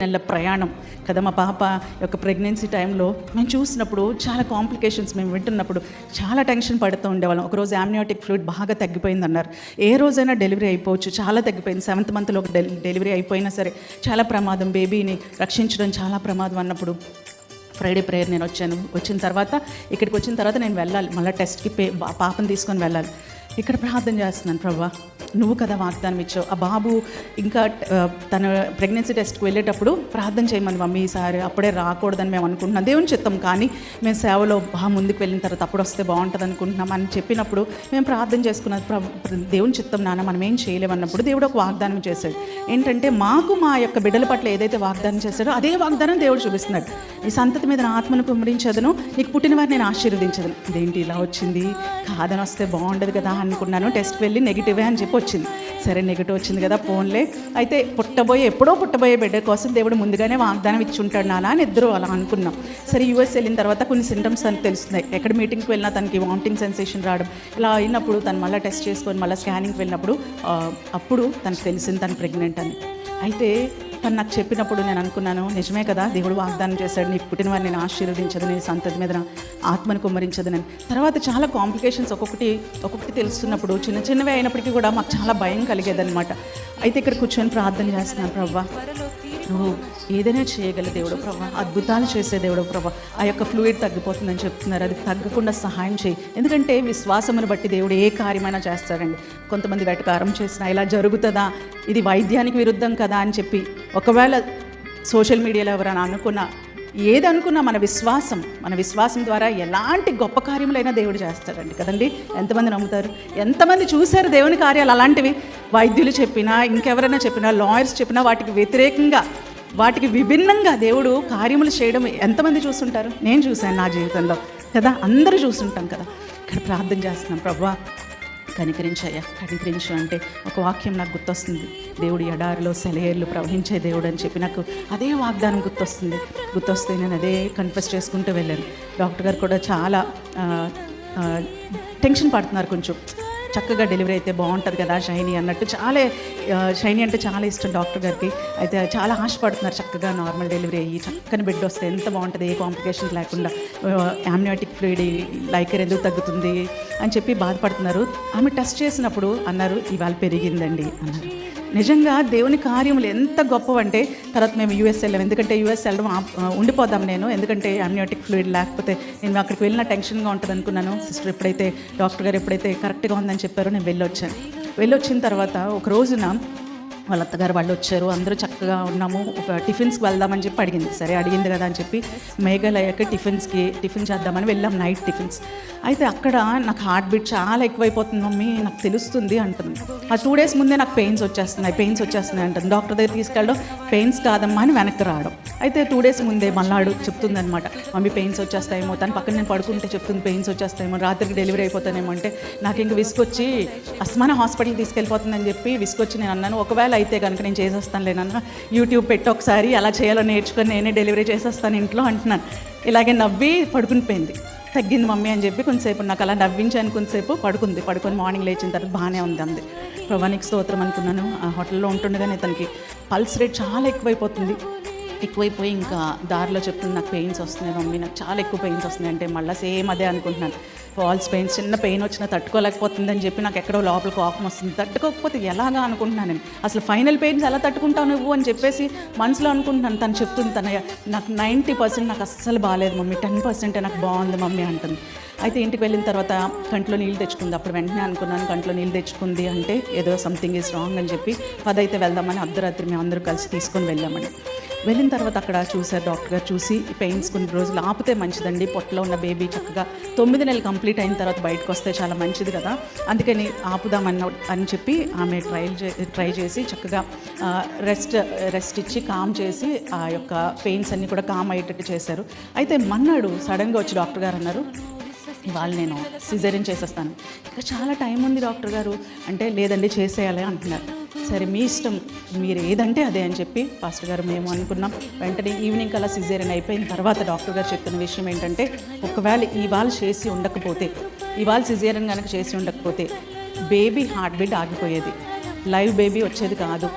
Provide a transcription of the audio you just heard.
నెలల ప్రయాణం. కదా మా పాప యొక్క ప్రెగ్నెన్సీ టైంలో మేము చూసినప్పుడు చాలా కాంప్లికేషన్స్ మేము వింటున్నప్పుడు చాలా టెన్షన్ పడుతూ ఉండేవాళ్ళం. ఒకరోజు యామ్నియాటిక్ ఫ్లూయిడ్ బాగా తగ్గిపోయింది అన్నారు ఏ రోజైనా డెలివరీ అయిపోవచ్చు. చాలా తగ్గిపోయింది. సెవెంత్ మంత్లో ఒక డెలి డెలివరీ అయిపోయినా సరే చాలా ప్రమాదం. బేబీని రక్షించడం చాలా ప్రమాదం అన్నప్పుడు ఫ్రైడే ప్రేయర్ నేను వచ్చాను. వచ్చిన తర్వాత ఇక్కడికి వచ్చిన తర్వాత నేను వెళ్ళాలి. మళ్ళీ టెస్ట్కి పే పాపను తీసుకొని వెళ్ళాలి. ఇక్కడ ప్రార్థన చేస్తున్నాను ప్రభా. నువ్వు కదా వాగ్దానం ఇచ్చావు. ఆ బాబు ఇంకా తన ప్రెగ్నెన్సీ టెస్ట్కి వెళ్ళేటప్పుడు ప్రార్థన చేయమని మమ్మీ ఈసారి అప్పుడే రాకూడదని మేము అనుకుంటున్నాం. దేవుని చిత్తం కానీ మేము సేవలో బాగా ముందుకు వెళ్ళిన తర్వాత అప్పుడు వస్తే బాగుంటుంది అనుకుంటున్నాం అని చెప్పినప్పుడు మేము ప్రార్థన చేసుకున్నది దేవుని చిత్తం నాన్న మనం ఏం చేయలేమన్నప్పుడు దేవుడు ఒక వాగ్దానం చేశాడు. ఏంటంటే మాకు మా యొక్క బిడ్డల పట్ల ఏదైతే వాగ్దానం చేశాడో అదే వాగ్దానం దేవుడు చూపిస్తున్నాడు. ఈ సంతతి మీద నా ఆత్మను కుమ్మరించదను. నీకు పుట్టిన వారిని నేను ఆశీర్వదించదను. ఇదేంటి ఇలా వచ్చింది? కాదని వస్తే బాగుండదు కదా అని అనుకున్నాను టెస్ట్ వెళ్ళి నెగిటివే అని చెప్పి వచ్చింది. సరే నెగిటివ్ వచ్చింది కదా ఫోన్లే అయితే పుట్టబోయే ఎప్పుడో పుట్టబోయే బిడ్డ కోసం దేవుడు ముందుగానే వాగ్దానం ఇచ్చి ఉంటాడు నాన్న అని ఇద్దరు అలా అనుకున్నాం. సరే యూఎస్ వెళ్ళిన తర్వాత కొన్ని సింటమ్స్ అని తెలుస్తున్నాయి. ఎక్కడ మీటింగ్కి వెళ్ళినా తనకి వామిటింగ్ సెన్సేషన్ రావడం. ఇలా అయినప్పుడు తను మళ్ళీ టెస్ట్ చేసుకొని మళ్ళీ స్కానింగ్కి వెళ్ళినప్పుడు అప్పుడు తనకు తెలిసింది తను ప్రెగ్నెంట్ అని. అయితే తను నాకు చెప్పినప్పుడు నేను అనుకున్నాను నిజమే కదా దేవుడు వాగ్దానం చేశాడు నీ పుట్టిన వారిని నేను ఆశీర్వదించదు నీ సంతతి మీద ఆత్మను కుమ్మరించదు నేను తర్వాత చాలా కాంప్లికేషన్స్ ఒక్కొక్కటి ఒక్కొక్కటి తెలుస్తున్నప్పుడు చిన్న చిన్నవి అయినప్పటికీ కూడా మాకు చాలా భయం కలిగేదన్నమాట. అయితే ఇక్కడ కూర్చొని ప్రార్థన చేస్తున్నాను ప్రవ్వా నువ్వు ఏదైనా చేయగల దేవుడు ప్రభా అద్భుతాలు చేసే దేవుడు ప్రభా ఆ యొక్క ఫ్లూయిడ్ తగ్గిపోతుందని చెప్తున్నారు. అది తగ్గకుండా సహాయం చేయి. ఎందుకంటే విశ్వాసమును బట్టి దేవుడు ఏ కార్యమైనా చేస్తాడండి. కొంతమంది వెటకారం చేసినా ఇలా జరుగుతుందా? ఇది వైద్యానికి విరుద్ధం కదా అని చెప్పి ఒకవేళ సోషల్ మీడియాలో ఎవరైనా అనుకున్నా ఏదనుకున్న మన విశ్వాసం మన విశ్వాసం ద్వారా ఎలాంటి గొప్ప కార్యములైనా దేవుడు చేస్తాడండి కదండి? ఎంతమంది నమ్ముతారు? ఎంతమంది చూశారు దేవుని కార్యాలు అలాంటివి? వైద్యులు చెప్పినా ఇంకెవరైనా చెప్పినా లాయర్స్ చెప్పినా వాటికి వ్యతిరేకంగా వాటికి విభిన్నంగా దేవుడు కార్యములు చేయడం ఎంతమంది చూస్తుంటారు? నేను చూశాను నా జీవితంలో కదా అందరూ చూస్తుంటాం కదా. ఇక్కడ ప్రార్థన చేస్తున్నాం ప్రభా. కనికరించయ్యా కనికరించు అంటే ఒక వాక్యం నాకు గుర్తొస్తుంది. దేవుడు ఎడారిలో సెలయేర్లు ప్రవహించే దేవుడు అని చెప్పి నాకు అదే వాగ్దానం గుర్తొస్తుంది. గుర్తొస్తే నేను అదే కన్ఫెస్ చేసుకుంటూ వెళ్ళాను. డాక్టర్ గారు కూడా చాలా టెన్షన్ పడుతున్నారు కొంచెం. చక్కగా డెలివరీ అయితే బాగుంటుంది కదా షైనీ అన్నట్టు. చాలా షైనీ అంటే చాలా ఇష్టం డాక్టర్ గారికి. అయితే చాలా ఆశపడుతున్నారు చక్కగా నార్మల్ డెలివరీ అయ్యి చక్కని బిడ్డ వస్తే ఎంత బాగుంటుంది ఏ కాంప్లికేషన్స్ లేకుండా యామ్నియాటిక్ ఫ్లూయిడ్ లైకర్ ఎందుకు తగ్గుతుంది అని చెప్పి బాధపడుతున్నారు. ఆమె టెస్ట్ చేసినప్పుడు అన్నారు ఇవాళ పెరిగిందండి అన్నారు. నిజంగా దేవుని కార్యములు ఎంత గొప్పవంటే తర్వాత మేము యూఎస్ వెళ్ళాం. ఎందుకంటే యూఎస్ వెళ్ళడం ఉండిపోదాం నేను. ఎందుకంటే అమ్నియోటిక్ ఫ్లూయిడ్ లేకపోతే నేను అక్కడికి వెళ్ళిన టెన్షన్గా ఉంటుంది అనుకున్నాను. సిస్టర్ ఎప్పుడైతే డాక్టర్ గారు ఎప్పుడైతే కరెక్ట్గా ఉందని చెప్పారో నేను వెళ్ళొచ్చాను. వెళ్ళొచ్చిన తర్వాత ఒక రోజున వాళ్ళ అత్తగారు వాళ్ళు వచ్చారు అందరూ చక్కగా ఉన్నాము. ఒక టిఫిన్స్కి వెళ్దామని చెప్పి అడిగింది. సరే అడిగింది కదా అని చెప్పి మేఘాలయకి టిఫిన్స్కి టిఫిన్ చేద్దామని వెళ్ళాం నైట్ టిఫిన్స్. అయితే అక్కడ నాకు హార్ట్ బీట్ చాలా ఎక్కువైపోతుంది మమ్మీ నాకు తెలుస్తుంది అంటుంది. ఆ టూ డేస్ ముందే నాకు పెయిన్స్ వచ్చేస్తున్నాయి పెయిన్స్ వచ్చేస్తున్నాయి అంటుంది. డాక్టర్ దగ్గర తీసుకెళ్ళడం పెయిన్స్ కాదమ్మా అని వెనక్కి రావడం. అయితే టూ డేస్ ముందే మల్లాడు చెప్తుంది అనమాట మమ్మీ పెయిన్స్ వచ్చేస్తాయేమో తను పక్కన నేను పడుకుంటే చెప్తుంది పెయిన్స్ వచ్చేస్తాయేమో రాత్రికి డెలివరీ అయిపోతానేమో అంటే నాకు ఇంక విసుకొచ్చి అస్మాన హాస్పిటల్ తీసుకెళ్ళిపోతుందని చెప్పి విసుకొచ్చి నేను అన్నాను. ఒకవేళ అయితే కనుక నేను చేసేస్తాను లేనన్నా యూట్యూబ్ పెట్టి ఒకసారి ఎలా చేయాలో నేర్చుకొని నేనే డెలివరీ చేసేస్తాను ఇంట్లో అంటున్నాను. ఇలాగే నవ్వి పడుకుని పోయింది. తగ్గింది మమ్మీ అని చెప్పి కొంతసేపు నాకు అలా నవ్వించాను కొంతసేపు పడుకుంది. పడుకొని మార్నింగ్ లేచిన తర్వాత బాగానే ఉంది అంది. ప్రభానికి స్తోత్రం అనుకున్నాను. ఆ హోటల్లో ఉంటుండగానే తనకి పల్స్ రేట్ చాలా ఎక్కువైపోతుంది. ఎక్కువైపోయి ఇంకా దారిలో చెప్తుంది నాకు పెయిన్స్ వస్తున్నాయి మమ్మీ నాకు చాలా ఎక్కువ పెయిన్స్ వస్తున్నాయి. అంటే మళ్ళీ సేమ్ అదే అనుకుంటున్నాను. ఫాల్స్ పెయిన్స్ చిన్న పెయిన్ వచ్చినా తట్టుకోలేకపోతుంది అని చెప్పి నాకు ఎక్కడో లోపల కోపం వస్తుంది. తట్టుకోకపోతే ఎలాగా అనుకుంటున్నాను అసలు ఫైనల్ పెయిన్స్ ఎలా తట్టుకుంటావు నువ్వు అని చెప్పేసి మనసులో అనుకుంటున్నాను. తను చెప్తుంది తన నాకు నైంటీ పర్సెంట్ నాకు అస్సలు బాగాలేదు మమ్మీ టెన్ పర్సెంటే నాకు బాగుంది మమ్మీ అంటుంది. అయితే ఇంటికి వెళ్ళిన తర్వాత కంట్లో నీళ్ళు తెచ్చుకుంది. అప్పుడు వెంటనే అనుకున్నాను కంట్లో నీళ్ళు తెచ్చుకుంది అంటే ఏదో సంథింగ్ ఈజ్ రాంగ్ అని చెప్పి పదైతే వెళ్దామని అర్ధరాత్రి మేము అందరూ కలిసి తీసుకొని వెళ్ళామని వెళ్ళిన తర్వాత అక్కడ చూశారు డాక్టర్ గారు చూసి పెయిన్స్ కొన్ని రోజులు ఆపితే మంచిదండి పొట్టలో ఉన్న బేబీ చక్కగా తొమ్మిది నెలలు కంప్లీట్ అయిన తర్వాత బయటకు వస్తే చాలా మంచిది కదా. అందుకని ఆపుదామన్న అని చెప్పి ఆమె ట్రైల్ చే ట్రై చేసి చక్కగా రెస్ట్ రెస్ట్ ఇచ్చి కామ్ చేసి ఆ యొక్క పెయిన్స్ అన్నీ కూడా కామ్ అయ్యేటట్టు చేశారు. అయితే మన్నాడు సడన్గా వచ్చి డాక్టర్ గారు అన్నారు ఇవాళ నేను సిజరిన్ చేసేస్తాను. ఇంకా చాలా టైం ఉంది డాక్టర్ గారు. అంటే లేదండి చేసేయాలి అంటున్నారు. సరే మీ ఇష్టం. మీరు ఏదంటే అదే అని చెప్పి పాస్టర్ గారు మేము అనుకున్నాం. వెంటనే ఈవినింగ్ కల్లా సిజేరియన్ అయిపోయిన తర్వాత డాక్టర్ గారు చెప్తున్న విషయం ఏంటంటే ఒకవేళ ఇవాళ చేసి ఉండకపోతే ఇవాళ సిజేరియన్ కనుక చేసి ఉండకపోతే బేబీ హార్ట్ బీట్ ఆగిపోయేది. లైవ్ బేబీ వచ్చేది కాదు.